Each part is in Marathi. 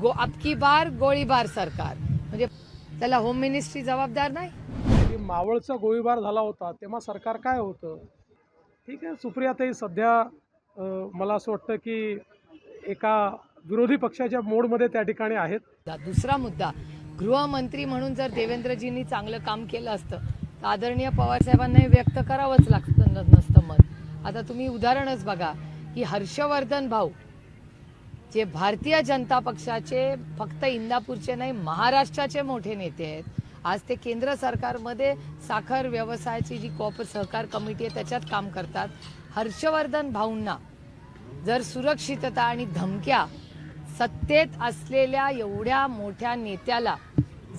गो अबकी बार गोळीबार सरकार. म्हणजे त्याला होम मिनिस्ट्री जबाबदार नाही? की मावळचा गोळीबार झाला होता तेव्हा सरकार काय होतं? ठीक आहे सुप्रियाताई सध्या मला असं वाटतं की एका विरोधी पक्षाच्या मोडमध्ये त्या ठिकाणी आहेत. दुसरा मुद्दा गृहमंत्री म्हणून जर देवेंद्रजींनी चांगलं काम केलं असतं तर आदरणीय पवारसाहेबांना हे व्यक्त करावंच लागतं नसतं मत. आता तुम्ही उदाहरणच बघा की हर्षवर्धन भाऊ जे भारतीय जनता पक्षाचे फक्त इंदापूरचे नाही महाराष्ट्राचे मोठे नेते आहेत. आज ते केंद्र सरकारमध्ये साखर व्यवसायाची जी कॉप सहकार कमिटी आहे त्याच्यात काम करतात. हर्षवर्धन भाऊंना जर सुरक्षितता आणि धमक्या सत्तेत असलेल्या एवढ्या मोठ्या नेत्याला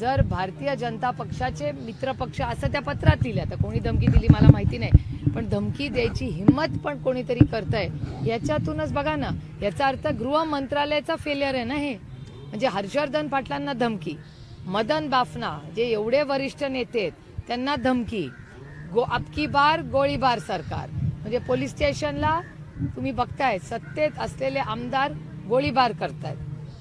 जर भारतीय जनता पक्षाचे मित्रपक्ष असं त्या पत्रात लिहिलं तर कोणी धमकी दिली मला माहिती नाही. पण धमकी द्यायची हिंमत पण कोणीतरी करत आहे याच्यातूनच बघा ना याचा अर्थ गृह मंत्रालयाचा फेलियर आहे ना हे? म्हणजे हर्षवर्धन पाटलांना धमकी. मदन बाफना जे एवढे वरिष्ठ नेते आहेत त्यांना धमकी. गो अबकी बार गोळीबार सरकार. म्हणजे पोलीस स्टेशनला तुम्ही बघताय सत्तेत असलेले आमदार गोळीबार करतायत.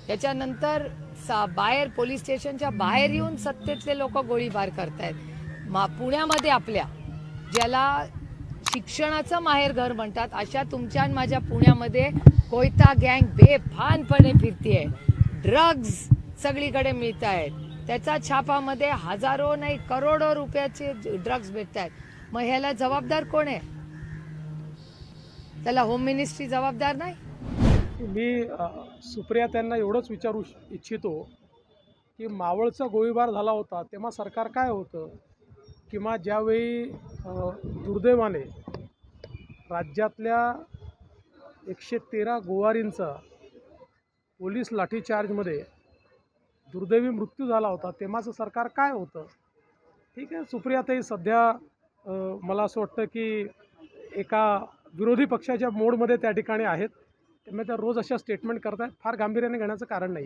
त्याच्यानंतर सा बाहेर पोलीस स्टेशनच्या बाहेर येऊन सत्तेतले लोक गोळीबार करतायत. मा पुण्यामध्ये आपल्या ज्याला शिक्षणाचं माहेर घर म्हणतात. अशा तुमच्या आणि माझ्या पुण्यामध्ये कोयता गँग बेफानपणे फिरतीये. ड्रग्ज सगळीकडे मिळत आहेत त्याच्या छापामध्ये हजारो नाही करोडो रुपयाचे ड्रग्ज भेटत आहेत मग ह्याला जबाबदार कोण आहे? त्याला होम मिनिस्ट्री जबाबदार नाही? मी सुप्रिया त्यांना एवढंच विचारू इच्छितो की मावळचा गोळीबार झाला होता तेव्हा सरकार काय होतं? किंवा ज्यावेळी दुर्दैवाने राज्यातल्या एकशे तेरा गोवारींचा पोलीस लाठीचार्जमध्ये दुर्दैवी मृत्यू झाला होता. तेव्हाचं सरकार काय होतं? ठीक आहे सुप्रियाताई सध्या मला असं वाटतं की एका विरोधी पक्षाच्या मोडमध्ये त्या ठिकाणी आहेत. त्यामुळे त्या रोज अशा स्टेटमेंट करतायत. फार गांभीर्याने घेण्याचं कारण नाही